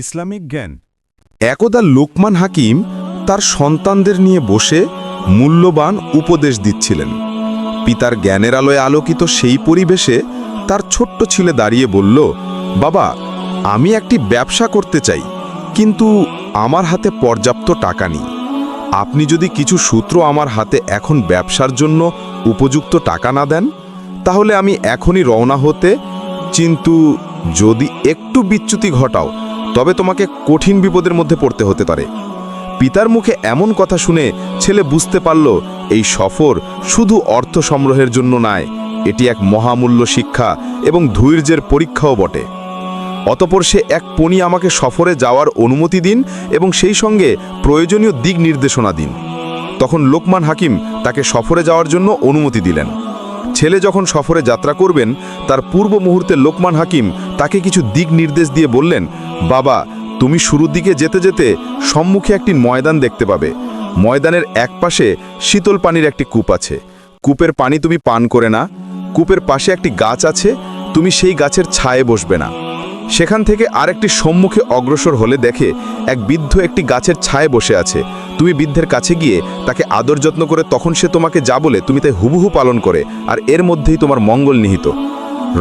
Islamic জ্ঞান। একদা লোকমান হাকিম তার সন্তানদের নিয়ে বসে মূল্যবান উপদেশ দিচ্ছিলেন। পিতার জ্ঞানের আলোয় আলোকিত সেই পরিবেশে তার ছোট্ট ছেলে দাঁড়িয়ে বলল, বাবা, আমি একটি ব্যবসা করতে চাই, কিন্তু আমার হাতে পর্যাপ্ত টাকা নেই। আপনি যদি কিছু সূত্র আমার হাতে এখন ব্যবসার জন্য উপযুক্ত টাকা না দেন, তাহলে আমি এখনই রওনা হতে, কিন্তু যদি একটু বিচ্যুতি ঘটাও তবে তোমাকে কঠিন বিপদের মধ্যে পড়তে হতে পারে। পিতার মুখে এমন কথা শুনে ছেলে বুঝতে পারল, এই সফর শুধু অর্থ সংগ্রহের জন্য নয়, এটি এক মহামূল্য শিক্ষা এবং ধৈর্যের পরীক্ষাও বটে। অতপর সে এক পণি আমাকে সফরে যাওয়ার অনুমতি দিন এবং সেই সঙ্গে প্রয়োজনীয় দিক নির্দেশনা দিন। তখন লোকমান হাকিম তাকে সফরে যাওয়ার জন্য অনুমতি দিলেন। ছেলে যখন সফরে যাত্রা করবেন, তার পূর্ব মুহূর্তে লোকমান হাকিম তাকে কিছু দিক নির্দেশ দিয়ে বললেন, বাবা, তুমি শুরুর দিকে যেতে যেতে সম্মুখে একটি ময়দান দেখতে পাবে। ময়দানের একপাশে শীতল পানির একটি কূপ আছে। কূপের পানি তুমি পান করে না। কূপের পাশে একটি গাছ আছে। তুমি সেই গাছের ছায়ে বসবে না। সেখান থেকে আরেকটি সম্মুখে অগ্রসর হলে দেখে এক বৃদ্ধ একটি গাছের ছায়ে বসে আছে। তুমি বৃদ্ধের কাছে গিয়ে তাকে আদর যত্ন করে তখন সে তোমাকে যা বলে তুমি তাই হুবহু পালন করে, আর এর মধ্যেই তোমার মঙ্গল নিহিত।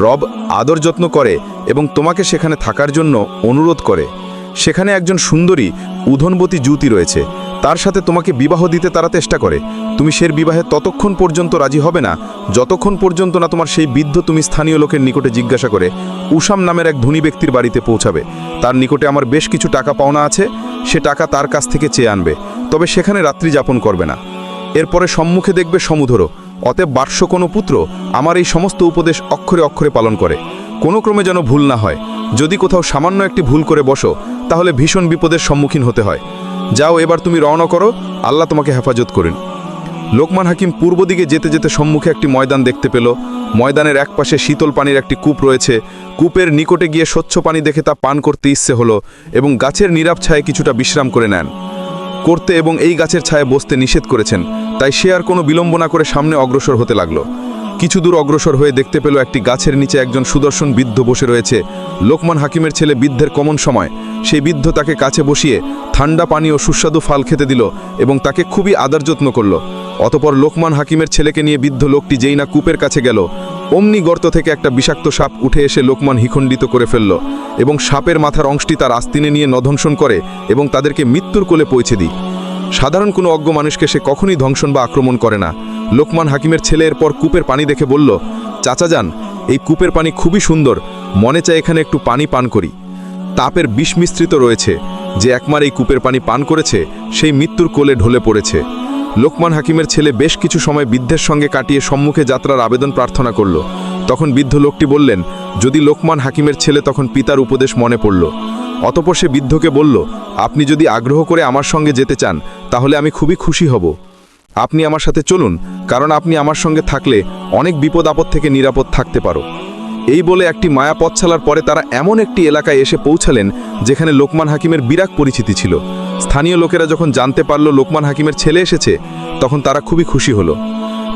রব আদর যত্ন করে এবং তোমাকে সেখানে থাকার জন্য অনুরোধ করে। সেখানে একজন সুন্দরী, উধনবতী যুতি রয়েছে। তার সাথে তোমাকে বিবাহ দিতে তারা চেষ্টা করে। তুমি সের বিবাহে ততক্ষণ পর্যন্ত রাজি হবে না, যতক্ষণ পর্যন্ত না তোমার সেই বৃদ্ধ তুমি স্থানীয় লোকের নিকটে জিজ্ঞাসা করে উসাম নামের এক ধনী ব্যক্তির বাড়িতে পৌঁছাবে। তার নিকটে আমার বেশ কিছু টাকা পাওনা আছে, সে টাকা তার কাছ থেকে চেয়ে আনবে, তবে সেখানে রাত্রি যাপন করবে না। এরপরে সম্মুখে দেখবে সমুধর অতএব বার্ষ কোনো পুত্র আমার এই সমস্ত উপদেশ অক্ষরে অক্ষরে পালন করে। কোনো ক্রমে যেন ভুল না হয়, যদি কোথাও সামান্য একটি ভুল করে বসো, তাহলে ভীষণ বিপদের সম্মুখীন হতে হয়। যাও, এবার তুমি রওনা করো। আল্লাহ তোমাকে হেফাজত করেন। লোকমান হাকিম পূর্ব দিকে যেতে যেতে সম্মুখে একটি ময়দান দেখতে পেল। ময়দানের একপাশে শীতল পানির একটি কূপ রয়েছে। কূপের নিকটে গিয়ে স্বচ্ছ পানি দেখে তা পান করতে ইচ্ছে হলো এবং গাছের নীরব ছায়ে কিছুটা বিশ্রাম করে নেন। করতে এবং এই গাছের ছায়ে বসতে নিষেধ করেছেন, তাই সে আর কোনো বিলম্ব না করে সামনে অগ্রসর হতে লাগল। কিছু দূর অগ্রসর হয়ে দেখতে পেল একটি গাছের নিচে একজন সুদর্শন বৃদ্ধ বসে রয়েছে। লোকমান হাকিমের ছেলে বৃদ্ধের কমন সময়। সেই বৃদ্ধ তাকে কাছে বসিয়ে ঠান্ডা পানি ও সুস্বাদু ফাল খেতে দিল এবং তাকে খুবই আদর যত্ন করল। অতপর লোকমান হাকিমের ছেলেকে নিয়ে বৃদ্ধ লোকটি যেই না কূপের কাছে গেল, অমনি গর্ত থেকে একটা বিষাক্ত সাপ উঠে এসে লোকমান হিখণ্ডিত করে ফেলল এবং সাপের মাথার অংশটি তার আস্তিনে নিয়ে নধংসন করে এবং তাদেরকে মৃত্যুর কোলে পৌঁছে দিই। সাধারণ কোনো অজ্ঞ মানুষকে সে কখনই ধ্বংসন বা আক্রমণ করে না। লোকমান হাকিমের ছেলে এরপর কূপের পানি দেখে বলল, চাচা যান, এই কূপের পানি খুবই সুন্দর, মনে চায় এখানে একটু পানি পান করি। তাপের বিষ মিশ্রিত রয়েছে, যে একমার এই কূপের পানি পান করেছে, সেই মৃত্যুর কোলে ঢলে পড়েছে। লোকমান হাকিমের ছেলে বেশ কিছু সময় বৃদ্ধের সঙ্গে কাটিয়ে সম্মুখে যাত্রার আবেদন প্রার্থনা করল। তখন বৃদ্ধ লোকটি বললেন, যদি লোকমান হাকিমের ছেলে তখন পিতার উপদেশ মনে পড়ল অতপর সে বৃদ্ধকে বলল, আপনি যদি আগ্রহ করে আমার সঙ্গে যেতে চান, তাহলে আমি খুবই খুশি হব। আপনি আমার সাথে চলুন, কারণ আপনি আমার সঙ্গে থাকলে অনেক বিপদ আপদ থেকে নিরাপদ থাকতে পারো। এই বলে একটি মায়া পথ ছালার পরে তারা এমন একটি এলাকায় এসে পৌঁছালেন, যেখানে লোকমান হাকিমের বিরাট পরিচিতি ছিল। স্থানীয় লোকেরা যখন জানতে পারল লোকমান হাকিমের ছেলে এসেছে, তখন তারা খুবই খুশি হলো।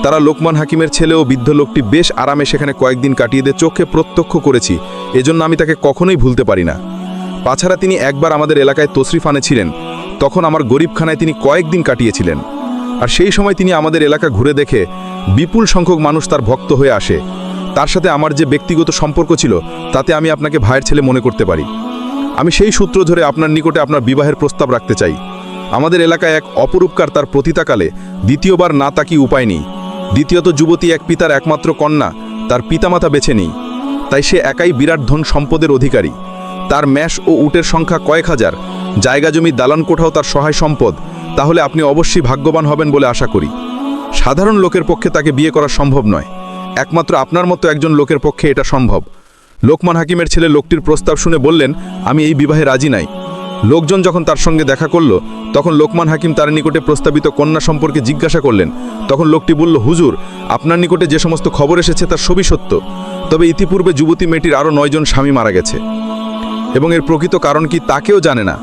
তারা লোকমান হাকিমের ছেলে ও বৃদ্ধ লোকটি বেশ আরামে সেখানে কয়েকদিন কাটিয়ে দিয়ে চোখে প্রত্যক্ষ করেছি, এজন্য আমি তাকে কখনোই ভুলতে পারি না। তাছাড়া তিনি একবার আমাদের এলাকায় তসরিফানে ছিলেন। তখন আমার গরিবখানায় তিনি কয়েকদিন কাটিয়েছিলেন। আর সেই সময় তিনি আমাদের এলাকা ঘুরে দেখে বিপুল সংখ্যক মানুষ তার ভক্ত হয়ে আসে। তার সাথে আমার যে ব্যক্তিগত সম্পর্ক ছিল, তাতে আমি আপনাকে ভাইয়ের ছেলে মনে করতে পারি। আমি সেই সূত্র ধরে আপনার নিকটে আপনার বিবাহের প্রস্তাব রাখতে চাই। আমাদের এলাকায় এক অপরূপকার তার প্রতিতাকালে দ্বিতীয়বার না তাকি উপায় নেই। দ্বিতীয়ত যুবতী এক পিতার একমাত্র কন্যা, তার পিতামাতা বেছে নেই। তাই সে একাই বিরাট ধন সম্পদের অধিকারী। তার ম্যাশ ও উটের সংখ্যা কয়েক হাজার। জায়গা জমি দালান কোঠাও তার সহায় সম্পদ। তাহলে আপনি অবশ্যই ভাগ্যবান হবেন বলে আশা করি। সাধারণ লোকের পক্ষে তাকে বিয়ে করা সম্ভব নয়। একমাত্র আপনার মতো একজন লোকের পক্ষে এটা সম্ভব। লোকমান হাকিমের ছেলে লোকটির প্রস্তাব শুনে বললেন, আমি এই বিবাহে রাজি নাই। লোকজন যখন তার সঙ্গে দেখা করল, তখন লোকমান হাকিম তার নিকটে প্রস্তাবিত কন্যা সম্পর্কে জিজ্ঞাসা করলেন। তখন লোকটি বলল, হুজুর, আপনার নিকটে যে সমস্ত খবর এসেছে তার সবই সত্য। তবে ইতিপূর্বে যুবতী মেয়েটির আরও নয়জন স্বামী মারা গেছে। এবং এর প্রকৃত কারণ কি তাকেও জানে না।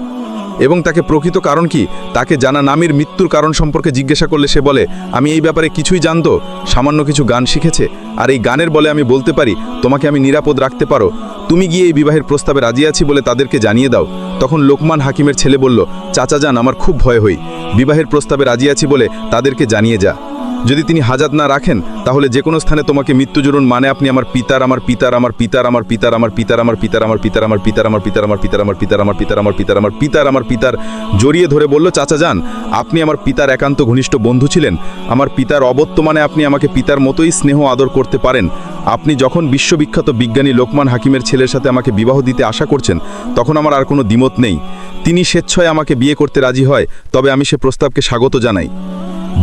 এবং তাকে প্রকৃত কারণ কি? তাকে জানা নামির মৃত্যুর কারণ সম্পর্কে জিজ্ঞাসা করলে সে বলে, আমি এই ব্যাপারে কিছুই জানতো? সামান্য কিছু গান শিখেছে? আর এই গানের বলে আমি বলতে পারি, তোমাকে আমি নিরাপদ রাখতে পারো। তুমি গিয়ে এই বিবাহের প্রস্তাবে রাজি আছি বলে তাদেরকে জানিয়ে দাও। তখন লোকমান হাকিমের ছেলে বলল, চাচা যান, আমার খুব ভয় হই। বিবাহের প্রস্তাবে রাজি আছি বলে তাদেরকে জানিয়ে যা। যদি তিনি হাজাত না রাখেন তাহলে যে কোনো স্থানে তোমাকে মৃত্যুজরুন মানে আপনি আমার পিতার আমার পিতার আমার পিতার আমার পিতার আমার পিতার আমার পিতার আমার পিতার আমার পিতার আমার পিতার আমার পিতার আমার পিতার আমার পিতার আমার পিতার আমার পিতার আমার পিতার জড়িয়ে ধরে বলল চাচা যান আপনি আমার পিতার একান্ত ঘনিষ্ঠ বন্ধু ছিলেন আমার পিতার অবর্তমানে আপনি আমাকে পিতার মতোই স্নেহ আদর করতে পারেন আপনি যখন বিশ্ববিখ্যাত বিজ্ঞানী লোকমান হাকিমের ছেলের সাথে আমাকে বিবাহ দিতে আশা করছেন তখন আমার আর কোনো দ্বিমত নেই তিনি স্বেচ্ছায় আমাকে বিয়ে করতে রাজি হয় তবে আমি সে প্রস্তাবকে স্বাগত জানাই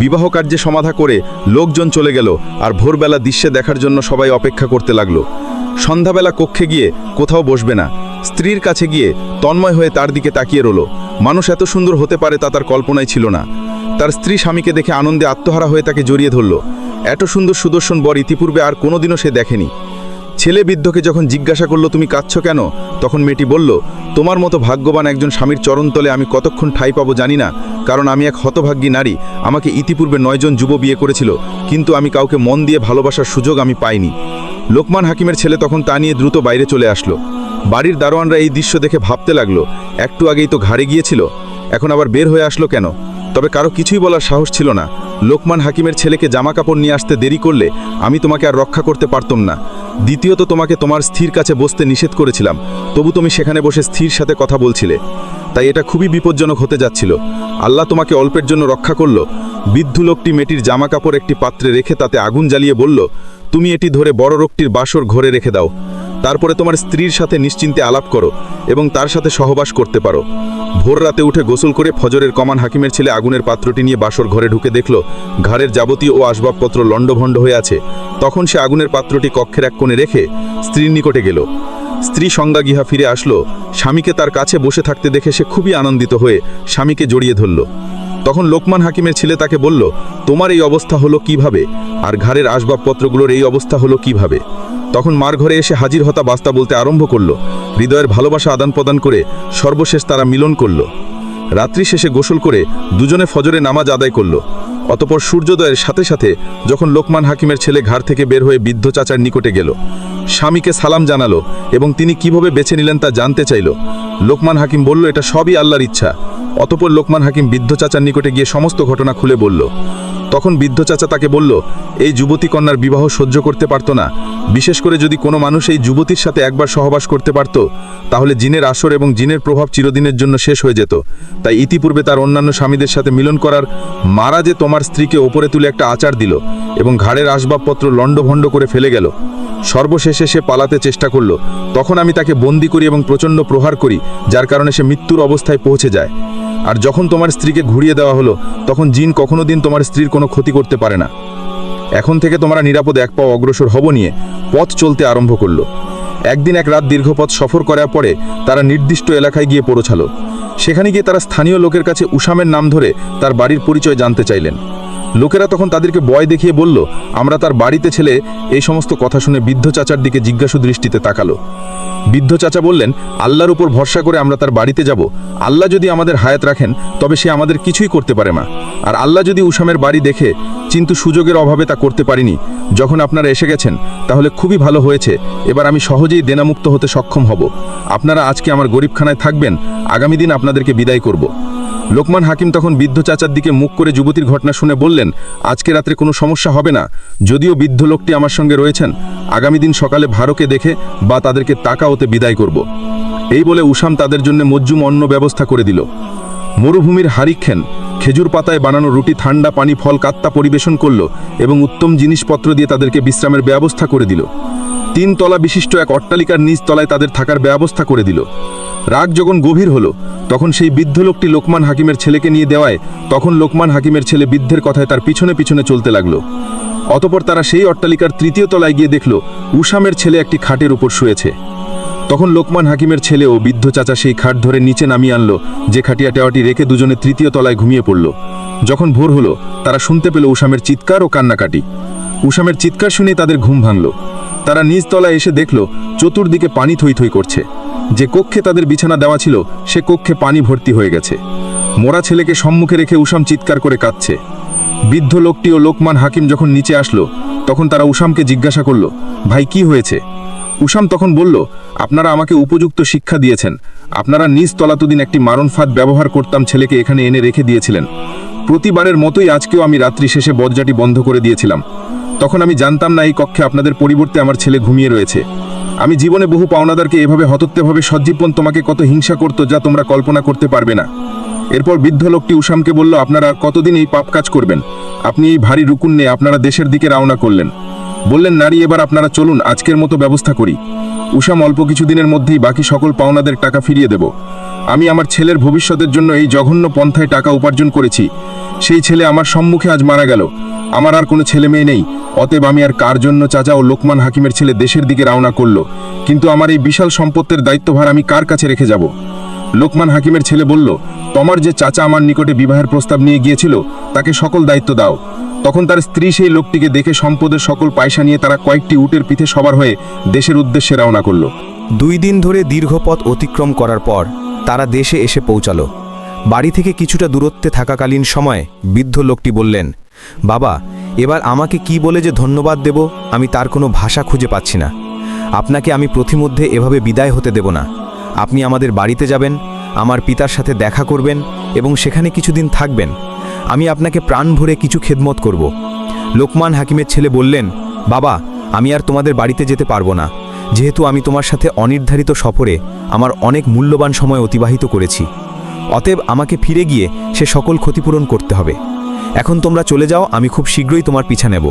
বিবাহ কার্যে সমাধা করে লোকজন চলে গেল আর ভোরবেলা দৃশ্যে দেখার জন্য সবাই অপেক্ষা করতে লাগল। সন্ধ্যাবেলা কক্ষে গিয়ে কোথাও বসবে না। স্ত্রীর কাছে গিয়ে তন্ময় হয়ে তার দিকে তাকিয়ে রলো মানুষ এত সুন্দর হতে পারে তা তার কল্পনায় ছিল না। তার স্ত্রী স্বামীকে দেখে আনন্দে আত্মহারা হয়ে তাকে জড়িয়ে ধরল। এত সুন্দর সুদর্শন বর ইতিপূর্বে আর কোনোদিনও সে দেখেনি। ছেলে বৃদ্ধকে যখন জিজ্ঞাসা করল, তুমি কাঁদছ কেন? তখন মেয়েটি বলল, তোমার মতো ভাগ্যবান একজন স্বামীর চরণতলে আমি কতক্ষণ ঠাই পাবো জানি না, কারণ আমি এক হতভাগ্যী নারী। আমাকে ইতিপূর্বে নয়জন যুব বিয়ে করেছিল, কিন্তু আমি কাউকে মন দিয়ে ভালোবাসার সুযোগ আমি পাইনি। লোকমান হাকিমের ছেলে তখন তা নিয়ে দ্রুত বাইরে চলে আসলো। বাড়ির দারোয়ানরা এই দৃশ্য দেখে ভাবতে লাগল, একটু আগেই তো ঘাড়ে গিয়েছিল, এখন আবার বের হয়ে আসলো কেন? তবে কারও কিছুই বলার সাহস ছিল না। লোকমান হাকিমের ছেলেকে জামা কাপড় নিয়ে আসতে দেরি করলে আমি তোমাকে আর রক্ষা করতে পারতাম না। দ্বিতীয়ত তোমাকে তোমার স্থির কাছে বসতে নিষেধ করেছিলাম। তবু তুমি সেখানে বসে স্থির সাথে কথা বলছিলে। তাই এটা খুবই বিপজ্জনক হতে যাচ্ছিল। আল্লাহ তোমাকে অল্পের জন্য রক্ষা করল। বৃদ্ধ লোকটি মেয়েটির জামা কাপড় একটি পাত্রে রেখে তাতে আগুন জ্বালিয়ে বলল, তুমি এটি ধরে বড় রোগটির বাসর ঘরে রেখে দাও। তারপরে তোমার স্ত্রীর সাথে নিশ্চিন্তে আলাপ করো এবং তার সাথে সহবাস করতে পারো। ভোর রাতে উঠে গোসল করে ফজরের কমান হাকিমের ছেলে আগুনের পাত্রটি নিয়ে বাসর ঘরে ঢুকে দেখল ঘরের যাবতীয় ও আসবাবপত্র লণ্ডভণ্ড হয়ে আছে। তখন সে আগুনের পাত্রটি কক্ষের এক কোণে রেখে স্ত্রীর নিকটে গেল। স্ত্রী সংজ্ঞা গিহা ফিরে আসলো। স্বামীকে তার কাছে বসে থাকতে দেখে সে খুবই আনন্দিত হয়ে স্বামীকে জড়িয়ে ধরল। তখন লোকমান হাকিমের ছেলে তাকে বলল, তোমার এই অবস্থা হলো কীভাবে? আর ঘরের আসবাবপত্রগুলোর এই অবস্থা হলো কীভাবে? তখন মার ঘরে এসে হাজির হতা বাস্তা বলতে আরম্ভ করল। হৃদয়ের ভালোবাসা আদান প্রদান করে সর্বশেষ তারা মিলন করল। রাত্রি শেষে গোসল করে দুজনে ফজরে নামাজ আদায় করল। অতপর সূর্যোদয়ের সাথে সাথে যখন লোকমান হাকিমের ছেলে ঘর থেকে বের হয়ে বৃদ্ধ চাচার নিকটে গেল, স্বামীকে সালাম জানালো এবং তিনি কীভাবে বেছে নিলেন তা জানতে চাইল। লোকমান হাকিম বলল, এটা সবই আল্লাহর ইচ্ছা। অতপর লোকমান হাকিম বৃদ্ধ চাচার নিকটে গিয়ে সমস্ত ঘটনা খুলে বলল তখন বৃদ্ধ চাচা তাকে বলল, এই যুবতী কন্যার বিবাহ সহ্য করতে পারত না। বিশেষ করে যদি কোনো মানুষ এই যুবতীর সাথে একবার সহবাস করতে পারত, তাহলে জিনের আসর এবং জিনের প্রভাব চিরদিনের জন্য শেষ হয়ে যেত। তাই ইতিপূর্বে তার অন্যান্য স্বামীদের সাথে মিলন করার মারা যে তোমার স্ত্রীকে ওপরে তুলে একটা আচার দিল এবং ঘাড়ের আসবাবপত্র লণ্ডভণ্ড করে ফেলে গেল, সর্বশেষে সে পালাতে চেষ্টা করল। তখন আমি তাকে বন্দি করি এবং প্রচণ্ড প্রহার করি, যার কারণে সে মৃত্যুর অবস্থায় পৌঁছে যায়। আর যখন তোমার স্ত্রীকে ঘুরিয়ে দেওয়া হলো, তখন জিন কখনো দিন তোমার স্ত্রীর কোনো ক্ষতি করতে পারে না। এখন থেকে তোমরা নিরাপদ এক পাও অগ্রসর হব নিয়ে পথ চলতে আরম্ভ করল। একদিন এক রাত দীর্ঘ পথ সফর করার পরে তারা নির্দিষ্ট এলাকায় গিয়ে পৌঁছালো। সেখানে গিয়ে তারা স্থানীয় লোকের কাছে উষামের নাম ধরে তার বাড়ির পরিচয় জানতে চাইলেন। লোকেরা তখন তাদেরকে বয় দেখিয়ে বলল, আমরা তার বাড়িতে ছেলে। এই সমস্ত কথা শুনে বৃদ্ধ চাচার দিকে জিজ্ঞাসু দৃষ্টিতে তাকালো। বৃদ্ধ চাচা বললেন, আল্লাহর উপর ভরসা করে আমরা তার বাড়িতে যাব। আল্লাহ যদি আমাদের হায়াত রাখেন, তবে সে আমাদের কিছুই করতে পারে না। আর আল্লাহ যদি উসামের বাড়ি দেখে, কিন্তু সুযোগের অভাবে তা করতে পারিনি, যখন আপনারা এসে গেছেন, তাহলে খুবই ভালো হয়েছে। এবার আমি সহজেই দেনামুক্ত হতে সক্ষম হব। আপনারা আজকে আমার গরিবখানায় থাকবেন, আগামী দিন আপনাদেরকে বিদায় করব। লোকমান হাকিম তখন বৃদ্ধ চাচার দিকে মুখ করে যুবতীর ঘটনা শুনে বললেন, আজকে রাত্রে কোনো সমস্যা হবে না। যদিও বৃদ্ধ লোকটি আমার সঙ্গে রয়েছেন, আগামী দিন সকালে ভারকে দেখে বা তাদেরকে টাকা ওতে বিদায় করব। এই বলে উসাম তাদের জন্য মজ্জুম অন্ন ব্যবস্থা করে দিল। মরুভূমির হারিক্ষেন খেজুর পাতায় বানানো রুটি ঠান্ডা পানি ফল কাত্তা পরিবেশন করল এবং উত্তম জিনিসপত্র দিয়ে তাদেরকে বিশ্রামের ব্যবস্থা করে দিল। তিন তলা বিশিষ্ট এক অট্টালিকার নিচ তলায় তাদের থাকার ব্যবস্থা করে দিল। রাগ যখন গভীর হলো, তখন সেই বৃদ্ধ লোকটি লোকমান হাকিমের ছেলেকে নিয়ে দেওয়ায়, তখন লোকমান হাকিমের ছেলে বৃদ্ধের কথায় তার পিছনে পিছনে চলতে লাগল। অতপর তারা সেই অট্টালিকার তৃতীয় তলায় গিয়ে দেখল, উষামের ছেলে একটি খাটের উপর শুয়েছে। তখন লোকমান হাকিমের ছেলে ও বৃদ্ধ চাচা সেই খাট ধরে নিচে নামিয়ে আনলো, যে খাটিয়া টেওয়াটি রেখে দুজনে তৃতীয় তলায় ঘুমিয়ে পড়ল। যখন ভোর হলো, তারা শুনতে পেল উষামের চিৎকার ও কান্নাকাটি। উষামের চিৎকার শুনে তাদের ঘুম ভাঙল। তারা নিজ তলায় এসে দেখল, চতুর্দিকে পানি থই থই করছে। যে কক্ষে তাদের বিছানা দেওয়া ছিল, সে কক্ষে পানি ভর্তি হয়ে গেছে। মোরা ছেলেকে সম্মুখে রেখে উষাম চিৎকার করে কাঁদছে। বৃদ্ধ লোকটি ও লোকমান হাকিম যখন নিচে আসলো, তখন তারা উষামকে জিজ্ঞাসা করল, ভাই, কি হয়েছে? উষাম তখন বলল, আপনারা আমাকে উপযুক্ত শিক্ষা দিয়েছেন। আপনারা নিজ তলাতদিন একটি মারণ ফাঁদ ব্যবহার করতাম ছেলেকে এখানে এনে রেখে দিয়েছিলেন। প্রতিবারের মতোই আজকেও আমি রাত্রি শেষে বজ্জাটি বন্ধ করে দিয়েছিলাম। তখন আমি জানতাম না এই কক্ষে আপনাদের পরিবর্তে আমার ছেলে ঘুমিয়ে রয়েছে। আমি জীবনে বহু পাওনাদারকে এভাবে হতত্বেভাবে সজ্জীবন তোমাকে কত হিংসা করতো যা তোমরা কল্পনা করতে পারবে না। এরপর বৃদ্ধ লোকটি উসামকে বলল, আপনারা কতদিন এই পাপ কাজ করবেন? আপনি এই ভারী রুকুন নিয়ে আপনারা দেশের দিকে রওনা করলেন। বললেন, নারী, এবার আপনারা চলুন, আজকের মতো ব্যবস্থা করি। উসাম অল্প কিছুদিনের মধ্যেই বাকি সকল পাওনাদের টাকা ফিরিয়ে দেব। আমি আমার ছেলের ভবিষ্যতের জন্য এই জঘন্য পন্থায় টাকা উপার্জন করেছি। সেই ছেলে আমার সম্মুখে আজ মারা গেল। আমার আর কোনো ছেলে মেয়ে নেই। অতএব আমি আর কার জন্য চাচা ও লোকমান হাকিমের ছেলে দেশের দিকে রওনা করল? কিন্তু আমার এই বিশাল সম্পত্তির দায়িত্বভার আমি কার কাছে রেখে যাব? লোকমান হাকিমের ছেলে বলল, তোমার যে চাচা আমার নিকটে বিবাহের প্রস্তাব নিয়ে গিয়েছিল, তাকে সকল দায়িত্ব দাও। তখন তার স্ত্রী সেই লোকটিকে দেখে সম্পদের সকল পয়সা নিয়ে তারা কয়েকটি উটের পিঠে সবার হয়ে দেশের উদ্দেশ্যে রওনা করল। দুই দিন ধরে দীর্ঘ পথ অতিক্রম করার পর তারা দেশে এসে পৌঁছালো। বাড়ি থেকে কিছুটা দূরত্বে থাকাকালীন সময় বৃদ্ধ লোকটি বললেন, বাবা এবার আমাকে কি বলে যে ধন্যবাদ দেব, আমি তার কোনো ভাষা খুঁজে পাচ্ছি না। আপনাকে আমি প্রতিমধ্যে এভাবে বিদায় হতে দেব না। আপনি আমাদের বাড়িতে যাবেন, আমার পিতার সাথে দেখা করবেন এবং সেখানে কিছুদিন থাকবেন। আমি আপনাকে প্রাণ ভরে কিছু খেদমত করব। লোকমান হাকিমের ছেলে বললেন, বাবা, আমি আর তোমাদের বাড়িতে যেতে পারব না। যেহেতু আমি তোমার সাথে অনির্ধারিত সফরে আমার অনেক মূল্যবান সময় অতিবাহিত করেছি। অতএব আমাকে ফিরে গিয়ে সে সকল ক্ষতিপূরণ করতে হবে। এখন তোমরা চলে যাও, আমি খুব শীঘ্রই তোমার পিছা নেব।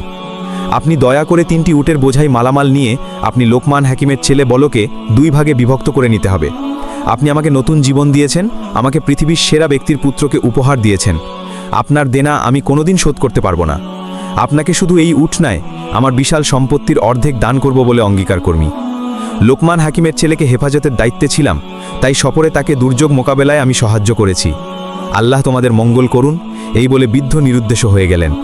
আপনি দয়া করে তিনটি উটের বোঝাই মালামাল নিয়ে আপনি লোকমান হাকিমের ছেলে বলকে দুই ভাগে বিভক্ত করে নিতে হবে। আপনি আমাকে নতুন জীবন দিয়েছেন, আমাকে পৃথিবীর সেরা ব্যক্তির পুত্রকে উপহার দিয়েছেন। আপনার দেনা আমি কোনোদিন শোধ করতে পারব না। আপনাকে শুধু এই উঠ নয়, আমার বিশাল সম্পত্তির অর্ধেক দান করব বলে অঙ্গীকার কর্মী। লোকমান হাকিমের ছেলেকে হেফাজতের দায়িত্বে ছিলাম, তাই সপরে তাকে দুর্যোগ মোকাবেলায় আমি সাহায্য করেছি। আল্লাহ তোমাদের মঙ্গল করুন, এই বলে বৃদ্ধ নিরুদ্দেশ হয়ে গেলেন।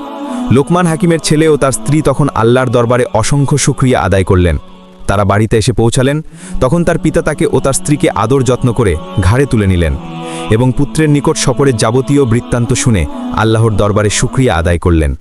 লোকমান হাকিমের ছেলে ও তার স্ত্রী তখন আল্লাহর দরবারে অসংখ্য সুক্রিয়া আদায় করলেন। তারা বাড়িতে এসে পৌঁছালেন, তখন তার পিতা তাকে ও তার স্ত্রীকে আদর যত্ন করে ঘাড়ে তুলে নিলেন এবং পুত্রের নিকট সফরের যাবতীয় বৃত্তান্ত শুনে আল্লাহর দরবারে সুক্রিয়া আদায় করলেন।